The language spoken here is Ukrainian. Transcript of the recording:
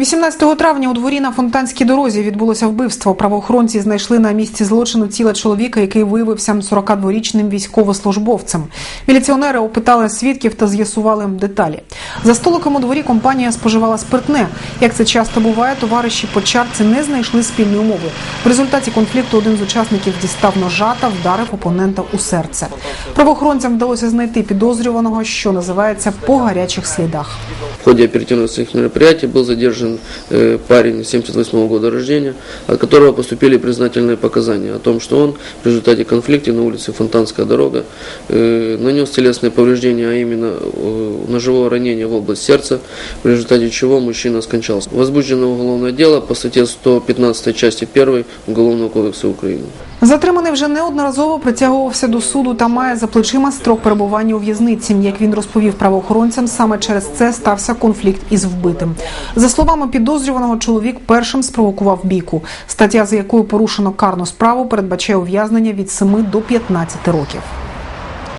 18 травня у дворі на фонтанській дорозі відбулося вбивство. Правоохоронці знайшли на місці злочину тіла чоловіка, який виявився 42-річним військовослужбовцем. Міліціонери опитали свідків та з'ясували деталі. За столиком у дворі компанія споживала спиртне. Як це часто буває, товариші по чарці не знайшли спільної мови. В результаті конфлікту один з учасників дістав ножа та вдарив опонента у серце. Правоохоронцям вдалося знайти підозрюваного, що називається по гарячих слідах. В ходе оперативно-розыскных мероприятий был э, парень 78 года рождения, от которого поступили признательные показания о том, что он в результате конфликта на улице Фонтанская дорога э, нанес телесные повреждения, а именно э, ножевое ранение в область сердца, в результате чего мужчина скончался. Возбуждено уголовное дело по статье 115 части 1 Уголовного кодекса Украины. Затриманий вже неодноразово притягувався до суду та має за плечима строк перебування у в'язниці. Як він розповів правоохоронцям, саме через це стався конфлікт із вбитим. За словами підозрюваного, чоловік першим спровокував бійку. Стаття, за якою порушено карну справу, передбачає ув'язнення від 7 до 15 років.